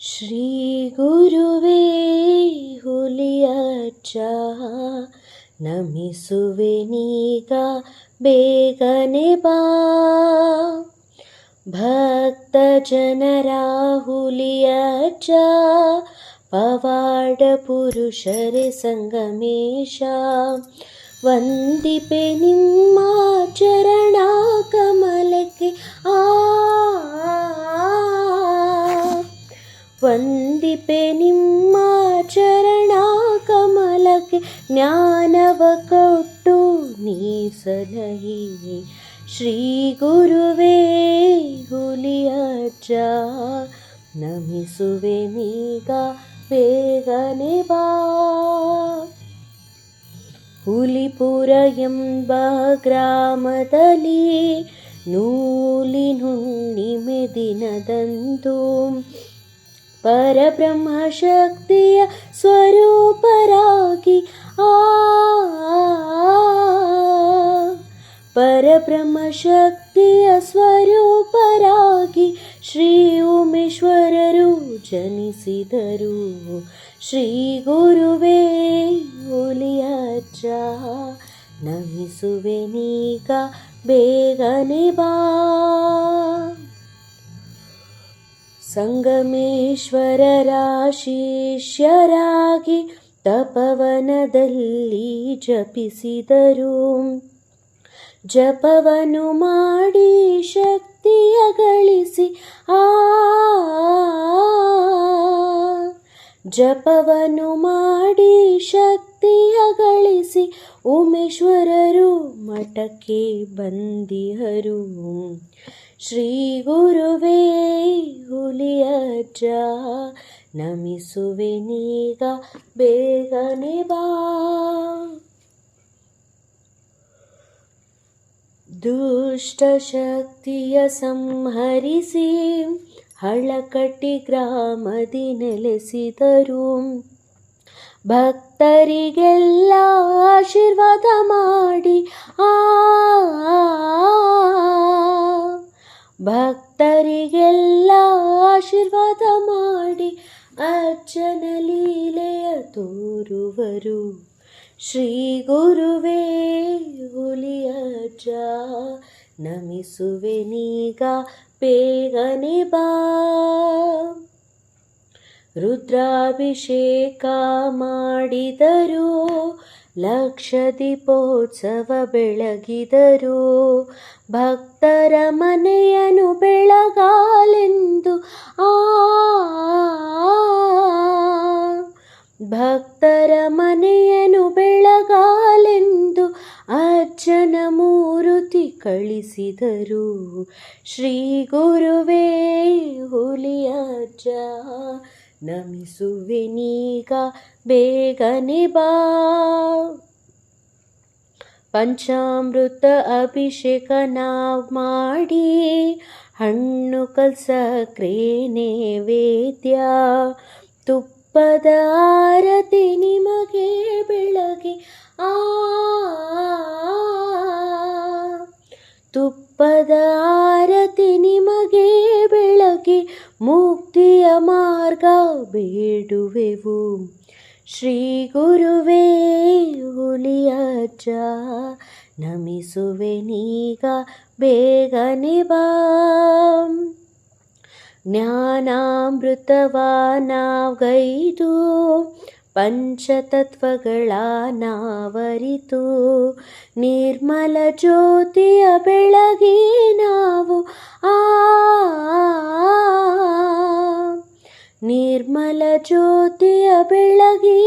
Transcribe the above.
ಶ್ರೀ ಗುರುವೇ ಹುಲಿಯಚ್ಚ ನಮಿಸುವೆ ನೀಗ ಬೇಗನೆ ಬಾ ಭಕ್ತ ಜನರ ಹುಲಿಯಚ್ಚ ಪವಾಡ ಪುರುಷರೇ ಸಂಗಮೇಶ ವಂದಿಪೆ ನಿಮ್ಮ ಚರಣ ಕಮಲಕ್ಕೆ ಆ ವಂದಿಪೆ ನಿಮ್ಮ ಚರಣ ಕಮಲಕ್ಕೆ ಜ್ಞಾನವ ಕೊಟ್ಟು ನೀ ಸಲಹಿ ಶ್ರೀ ಗುರುವೇ ಹುಲಿಯಜ್ಜ ನಮಿಸುವೆ ನೀಗ ಬೇಗನೆ ಬಾ. ಹುಲಿಪುರ ಎಂಬ ಗ್ರಾಮದಲ್ಲಿ ನೂಲಿನುಣ್ಣಿಮೆ ದಿನದಂದು ಪರಬ್ರಹ್ಮ ಶಕ್ತಿಯ ಸ್ವರೂಪರಾಗಿ ಆ ಪರಬ್ರಹ್ಮ ಶಕ್ತಿಯ ಸ್ವರೂಪರಾಗಿ ಶ್ರೀ ಉಮೇಶ್ವರರು ಜನಿಸಿದರು ಶ್ರೀ ಗುರುವೇ ಹುಲಿಯಜ್ಜ ನಮಿಸುವೆ ನೀಗ ಬೇಗನೆ ಬಾ ಸಂಗಮೇಶ್ವರರ ರಾಶಿಷ್ಯರಾಗಿ ತಪವನದಲ್ಲಿ ಜಪಿಸಿದರು. ಜಪವನು ಮಾಡಿ ಶಕ್ತಿಯ ಗಳಿಸಿ ಆ ಜಪವನು ಮಾಡಿ ಶಕ್ತಿಯ ಗಳಿಸಿ ಉಮೇಶ್ವರರು ಮಠಕ್ಕೆ ಬಂದಿಹರು. ಶ್ರೀ ಗುರುವೇ, ಹುಲಿಯಜ್ಜ, ನಮಿಸುವೆ ನೀಗ, ಬೇಗನೆ ಬಾ. ದುಷ್ಟಶಕ್ತಿಯ ಸಂಹರಿಸಿ, ಹಳಕಟ್ಟಿ ಗ್ರಾಮದಿ ನೆಲೆಸಿದರು. ಭಕ್ತರಿಗೆಲ್ಲ ಆಶೀರ್ವಾದ ಮಾಡಿ ಆ ಭಕ್ತರಿಗೆಲ್ಲ ಆಶೀರ್ವಾದ ಮಾಡಿ ಅರ್ಚನ ಲೀಲೆಯ ತೋರುವರು. ಶ್ರೀ ಗುರುವೇ ಹುಲಿಯಜ್ಜ ನಮಿಸುವೆ ನೀಗ, ಬೇಗನೆ ಬಾ. ರುದ್ರಾಭಿಷೇಕ ಮಾಡಿದರು. ಲಕ್ಷ ದೀಪೋತ್ಸವ ಬೆಳಗಿದರು. ಭಕ್ತರ ಮನೆಯನು ಬೆಳಗಾಲೆಂದು ಆ ಭಕ್ತರ ಮನೆಯನು ಬೆಳಗಾಲೆಂದು ಅಜ್ಜನ ಮೂರುತಿ ಕಳಿಸಿದರು. ಶ್ರೀ ಗುರುವೇ ಹುಲಿಯಜ್ಜ ನಮಿಸುವೆ ನೀಗ ಬೇಗನೆ ಬಾ. ಪಂಚಾಮೃತ ಅಭಿಷೇಕ ನಾವು ಮಾಡಿ, ಹಣ್ಣು ಕಲ್ಸಕ್ರೆ ವೇದ್ಯ ತುಪ್ಪದ ಆರತಿ ನಿಮಗೆ ಬೆಳಗ್ಗೆ ಆ. ತುಪ್ಪದ ಆರತಿ ನಿಮಗೆ ಬೆಳಗ್ಗೆ ಮುಕ್ತಿಯ ಮಾರ್ಗ ಬೇಡುವೆವು ಶ್ರೀ ಗುರುವೇ ಹುಲಿಯಜ್ಜ ನಮಿಸುವೆ ನೀಗ ಬೇಗನೆ ಬಾ ಜ್ಞಾನಾಮೃತವ ನಾವಗೈದು ಪಂಚತತ್ವಗಳ ನಾವರಿತು ನಿರ್ಮಲ ಜ್ಯೋತಿಯ ಬೆಳಗಿ ನಾವು ಆ ಜ್ಯೋತಿಯ ಬೆಳಗಿ